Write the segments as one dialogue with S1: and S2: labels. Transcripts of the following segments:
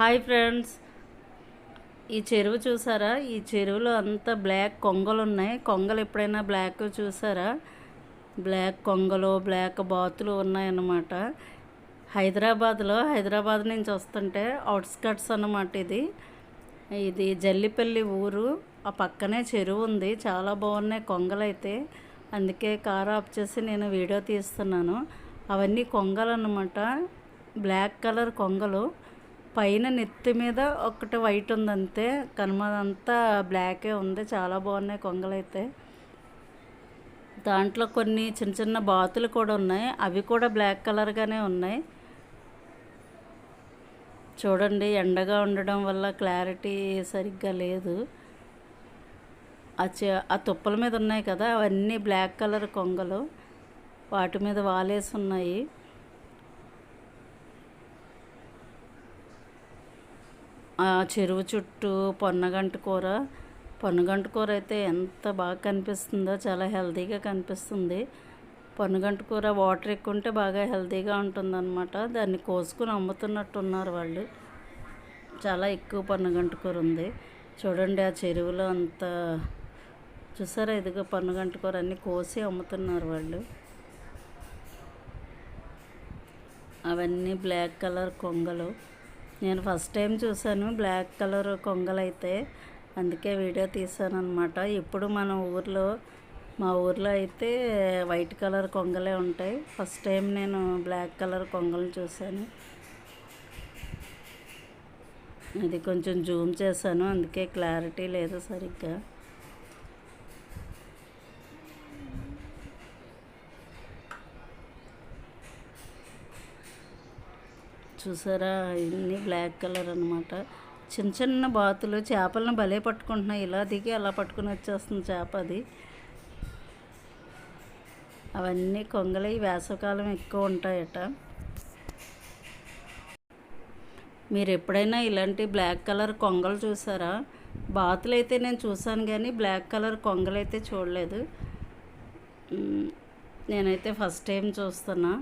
S1: Hi friends. ఈ చెరువు చూసారా? ఈ చెరువులో అంతా బ్లాక్ కొంగలు ఉన్నాయి. కొంగలు ఎప్పుడైనా బ్లాక్ చూసారా? బ్లాక్ కొంగలు బ్లాక్ బాతులు ఉన్నాయన్నమాట. హైదరాబాద్లో హైదరాబాద్ నుంచి వస్తుంటే అవుట్స్కట్స్ అన్నమాట ఇది. ఇది జల్లిపల్లి ఊరు. ఆ పక్కనే చెరువు ఉంది. చాలా బాగున్నాయి కొంగలైతే. అందుకే కార్ ఆఫ్ చేసి నేను వీడియో తీస్తున్నాను. అవన్నీ కొంగలు అన్నమాట బ్లాక్ కలర్ కొంగలు. పైన నెత్తి మీద ఒకటి వైట్ ఉంది అంతే కనుమదంతా బ్లాకే ఉంది చాలా బాగున్నాయి కొంగలైతే. దాంట్లో కొన్ని చిన్న చిన్న బాతులు కూడా ఉన్నాయి అవి కూడా బ్లాక్ కలర్గానే ఉన్నాయి. చూడండి ఎండగా ఉండడం వల్ల క్లారిటీ సరిగ్గా లేదు. ఆ ఆ తుప్పల మీద ఉన్నాయి కదా అవన్నీ బ్లాక్ కలర్ కొంగలు వాటి మీద వాలేసి ఉన్నాయి ఆ చెరువు చుట్టూ పొన్నగంట కూర. పొన్నగంట కూర అయితే ఎంత బాగా కనిపిస్తుందో చాలా హెల్తీగా కనిపిస్తుంది. పొన్నగంట కూర వాటర్ ఎక్కువ ఉంటే బాగా హెల్తీగా ఉంటుందన్నమాట. దాన్ని కోసుకుని అమ్ముతున్నట్టున్నారు వాళ్ళు. చాలా ఎక్కువ పొన్నగంట కూర ఉంది. చూడండి ఆ చెరువులో అంత చూసారా ఇదిగో పొన్నగంట కూర అన్నీ కోసి అమ్ముతున్నారు వాళ్ళు. అవన్నీ బ్లాక్ కలర్ కొంగలు. నేను ఫస్ట్ టైం చూశాను బ్లాక్ కలర్ కొంగలు అయితే అందుకే వీడియో తీసాను అనమాట ఇప్పుడు మన ఊర్లో మా ఊర్లో అయితే వైట్ కలర్ కొంగలే ఉంటాయి. ఫస్ట్ టైం నేను బ్లాక్ కలర్ కొంగలు చూశాను. ఇది కొంచెం జూమ్ చేశాను అందుకే క్లారిటీ లేదు సరిగ్గా. చూసారా? ఇన్ని బ్లాక్ కలర్ అనమాట చిన్న చిన్న బాతులు చేపలను భలే పట్టుకుంటున్నాయి. ఇలా దిగి అలా పట్టుకుని వచ్చేస్తుంది చేప అది. అవన్నీ కొంగలు ఈ వేసవకాలం ఎక్కువ ఉంటాయట. మీరు ఎప్పుడైనా ఇలాంటి బ్లాక్ కలర్ కొంగలు చూసారా? బాతులు అయితే నేను చూసాను కానీ బ్లాక్ కలర్ కొంగలు అయితే చూడలేదు నేనైతే ఫస్ట్ టైం చూస్తున్నా.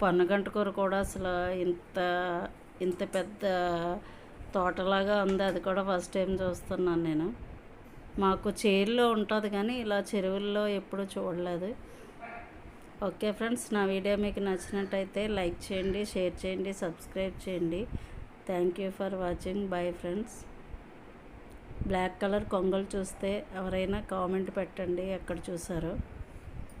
S1: పొన్నగంట కూర కూడా అసలు ఇంత ఇంత పెద్ద తోటలాగా ఉంది. అది కూడా ఫస్ట్ టైం చూస్తున్నాను నేను. మాకు చేరులో ఉంటుంది కానీ ఇలా చెరువుల్లో ఎప్పుడూ చూడలేదు. ఓకే ఫ్రెండ్స్ నా వీడియో మీకు నచ్చినట్టయితే లైక్ చేయండి షేర్ చేయండి సబ్స్క్రైబ్ చేయండి. Thank you for watching bye friends black colour కొంగలు చూస్తే ఎవరైనా కామెంట్ పెట్టండి ఎక్కడ చూసారో.